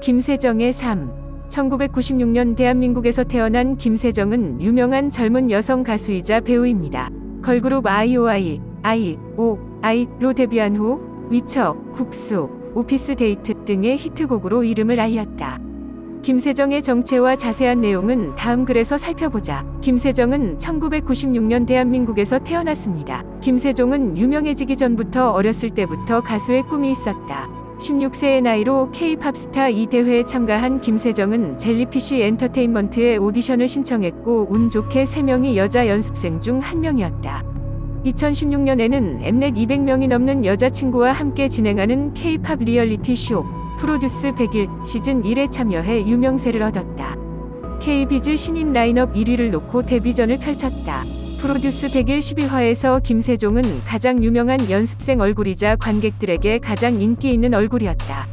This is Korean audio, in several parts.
김세정의 삶. 1996년 대한민국에서 태어난 김세정은 유명한 젊은 여성 가수이자 배우입니다. 걸그룹 아이오아이, 아이, 오, 아이로 데뷔한 후 위쳐, 국수, 오피스 데이트 등의 히트곡으로 이름을 알렸다. 김세정의 정체와 자세한 내용은 다음 글에서 살펴보자. 김세정은 1996년 대한민국에서 태어났습니다. 김세종은 유명해지기 전부터 어렸을 때부터 가수의 꿈이 있었다. 16세의 나이로 K-팝 스타 이 대회에 참가한 김세정은 젤리피쉬 엔터테인먼트에 오디션을 신청했고 운 좋게 3명이 여자 연습생 중한 명이었다. 2016년에는 엠넷 200명이 넘는 여자친구와 함께 진행하는 K-팝 리얼리티 쇼 프로듀스 100일 시즌 1에 참여해 유명세를 얻었다. K-비즈 신인 라인업 1위를 놓고 데뷔전을 펼쳤다. 프로듀스 100일 11화에서 김세종은 가장 유명한 연습생 얼굴이자 관객들에게 가장 인기 있는 얼굴이었다.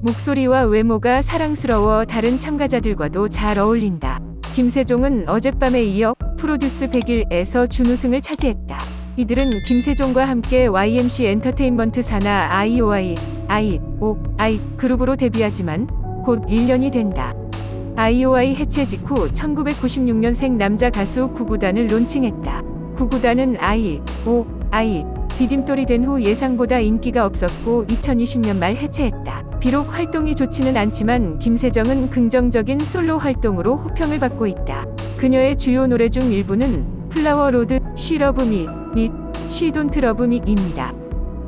목소리와 외모가 사랑스러워 다른 참가자들과도 잘 어울린다. 김세종은 어젯밤에 이어 프로듀스 100일에서 준우승을 차지했다. 이들은 김세종과 함께 YMC 엔터테인먼트 산하 IOI, I, O, I 그룹으로 데뷔하지만 곧 1년이 된다. IOI 해체 직후 1996년생 남자 가수 구구단을 론칭했다. 구구단은 I, O, I 디딤돌이 된 후 예상보다 인기가 없었고 2020년 말 해체했다. 비록 활동이 좋지는 않지만 김세정은 긍정적인 솔로 활동으로 호평을 받고 있다. 그녀의 주요 노래 중 일부는 플라워 로드, 쉬 러브 미 및 쉬 돈트 러브 미입니다.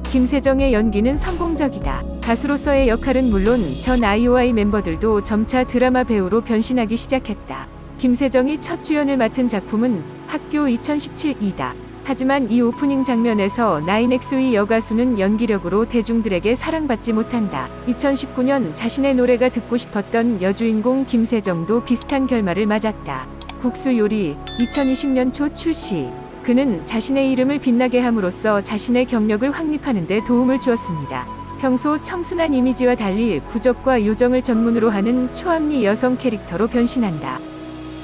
김세정의 연기는 성공적이다. 가수로서의 역할은 물론 전 아이오아이 멤버들도 점차 드라마 배우로 변신하기 시작했다. 김세정이 첫 주연을 맡은 작품은 학교 2017이다. 하지만 이 오프닝 장면에서 나인엑스의 여가수는 연기력으로 대중들에게 사랑받지 못한다. 2019년 자신의 노래가 듣고 싶었던 여주인공 김세정도 비슷한 결말을 맞았다. 국수 요리 2020년 초 출시. 그는 자신의 이름을 빛나게 함으로써 자신의 경력을 확립하는 데 도움을 주었습니다. 평소 청순한 이미지와 달리 부적과 요정을 전문으로 하는 초합리 여성 캐릭터로 변신한다.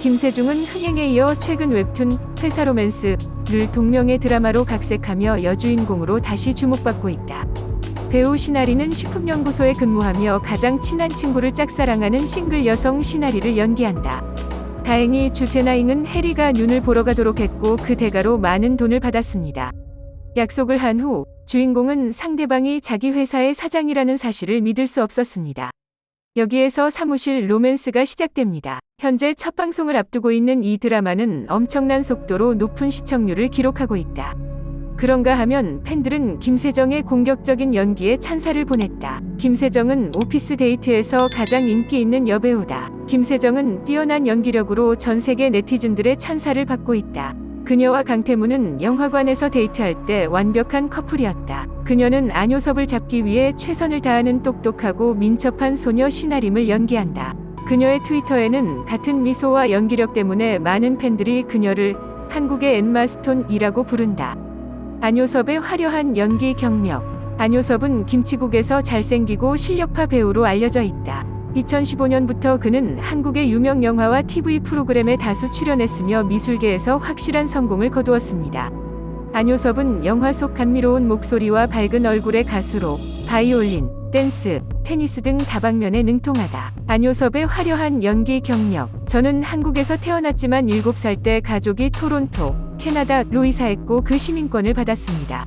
김세중은 흥행에 이어 최근 웹툰 회사 로맨스를 동명의 드라마로 각색하며 여주인공으로 다시 주목받고 있다. 배우 시나리는 식품연구소에 근무하며 가장 친한 친구를 짝사랑하는 싱글 여성 시나리를 연기한다. 다행히 주제나잉은 해리가 눈을 보러 가도록 했고 그 대가로 많은 돈을 받았습니다. 약속을 한 후 주인공은 상대방이 자기 회사의 사장이라는 사실을 믿을 수 없었습니다. 여기에서 사무실 로맨스가 시작됩니다. 현재 첫 방송을 앞두고 있는 이 드라마는 엄청난 속도로 높은 시청률을 기록하고 있다. 그런가 하면 팬들은 김세정의 공격적인 연기에 찬사를 보냈다. 김세정은 오피스 데이트에서 가장 인기 있는 여배우다. 김세정은 뛰어난 연기력으로 전 세계 네티즌들의 찬사를 받고 있다. 그녀와 강태무는 영화관에서 데이트할 때 완벽한 커플이었다. 그녀는 안효섭을 잡기 위해 최선을 다하는 똑똑하고 민첩한 소녀 신아림을 연기한다. 그녀의 트위터에는 같은 미소와 연기력 때문에 많은 팬들이 그녀를 한국의 엠마 스톤이라고 부른다. 안효섭의 화려한 연기 경력. 안효섭은 김치국에서 잘생기고 실력파 배우로 알려져 있다. 2015년부터 그는 한국의 유명 영화와 TV 프로그램에 다수 출연했으며 미술계에서 확실한 성공을 거두었습니다. 안효섭은 영화 속 감미로운 목소리와 밝은 얼굴의 가수로 바이올린, 댄스, 테니스 등 다방면에 능통하다. 안효섭의 화려한 연기 경력. 저는 한국에서 태어났지만 7살 때 가족이 토론토, 캐나다로 이사했고 그 시민권을 받았습니다.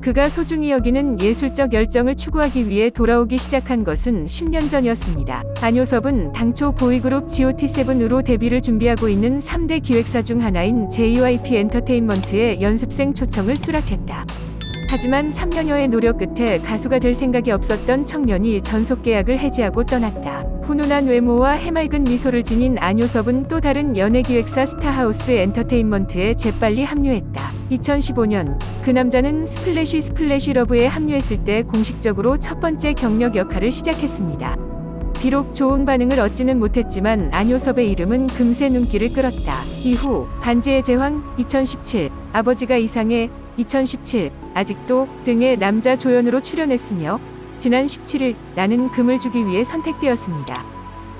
그가 소중히 여기는 예술적 열정을 추구하기 위해 돌아오기 시작한 것은 10년 전이었습니다. 안효섭은 당초 보이그룹 GOT7으로 데뷔를 준비하고 있는 3대 기획사 중 하나인 JYP 엔터테인먼트에 연습생 초청을 수락했다. 하지만 3년여의 노력 끝에 가수가 될 생각이 없었던 청년이 전속 계약을 해지하고 떠났다. 훈훈한 외모와 해맑은 미소를 지닌 안효섭은 또 다른 연예기획사 스타하우스 엔터테인먼트에 재빨리 합류했다. 2015년 그 남자는 스플래시 스플래시 러브에 합류했을 때 공식적으로 첫 번째 경력 역할을 시작했습니다. 비록 좋은 반응을 얻지는 못했지만 안효섭의 이름은 금세 눈길을 끌었다. 이후 반지의 제왕 2017, 아버지가 이상해 2017, 아직도 등의 남자 조연으로 출연했으며 지난 17일 나는 금을 주기 위해 선택되었습니다.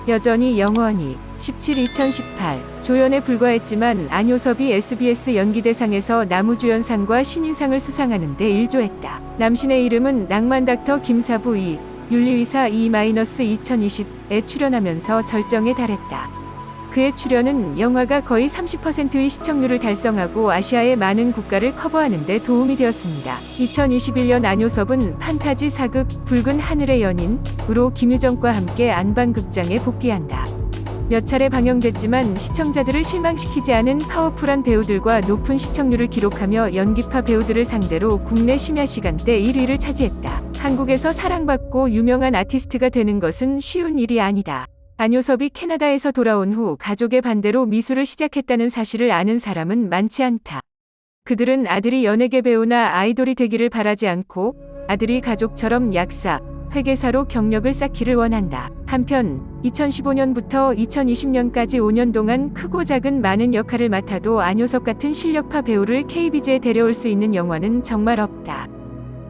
여전히 영원히 17 2018 조연에 불과했지만 안효섭이 SBS 연기대상에서 나무주연상과 신인상을 수상하는 데 일조했다. 남신의 이름은 낭만 닥터 김사부 이 윤리의사 E-2020에 출연하면서 절정에 달했다. 그의 출연은 영화가 거의 30%의 시청률을 달성하고 아시아의 많은 국가를 커버하는 데 도움이 되었습니다. 2021년 안효섭은 판타지 사극 붉은 하늘의 연인으로 김유정과 함께 안방극장에 복귀한다. 몇 차례 방영됐지만 시청자들을 실망시키지 않은 파워풀한 배우들과 높은 시청률을 기록하며 연기파 배우들을 상대로 국내 심야 시간대 1위를 차지했다. 한국에서 사랑받고 유명한 아티스트가 되는 것은 쉬운 일이 아니다. 안효섭이 캐나다에서 돌아온 후 가족의 반대로 미술을 시작했다는 사실을 아는 사람은 많지 않다. 그들은 아들이 연예계 배우나 아이돌이 되기를 바라지 않고 아들이 가족처럼 약사, 회계사로 경력을 쌓기를 원한다. 한편 2015년부터 2020년까지 5년 동안 크고 작은 많은 역할을 맡아도 안효섭 같은 실력파 배우를 KBJ에 데려올 수 있는 영화는 정말 없다.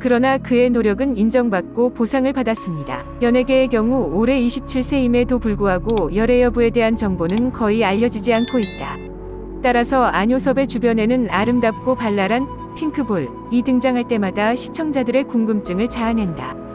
그러나 그의 노력은 인정받고 보상을 받았습니다. 연예계의 경우 올해 27세임에도 불구하고 열애 여부에 대한 정보는 거의 알려지지 않고 있다. 따라서 안효섭의 주변에는 아름답고 발랄한 핑크볼이 등장할 때마다 시청자들의 궁금증을 자아낸다.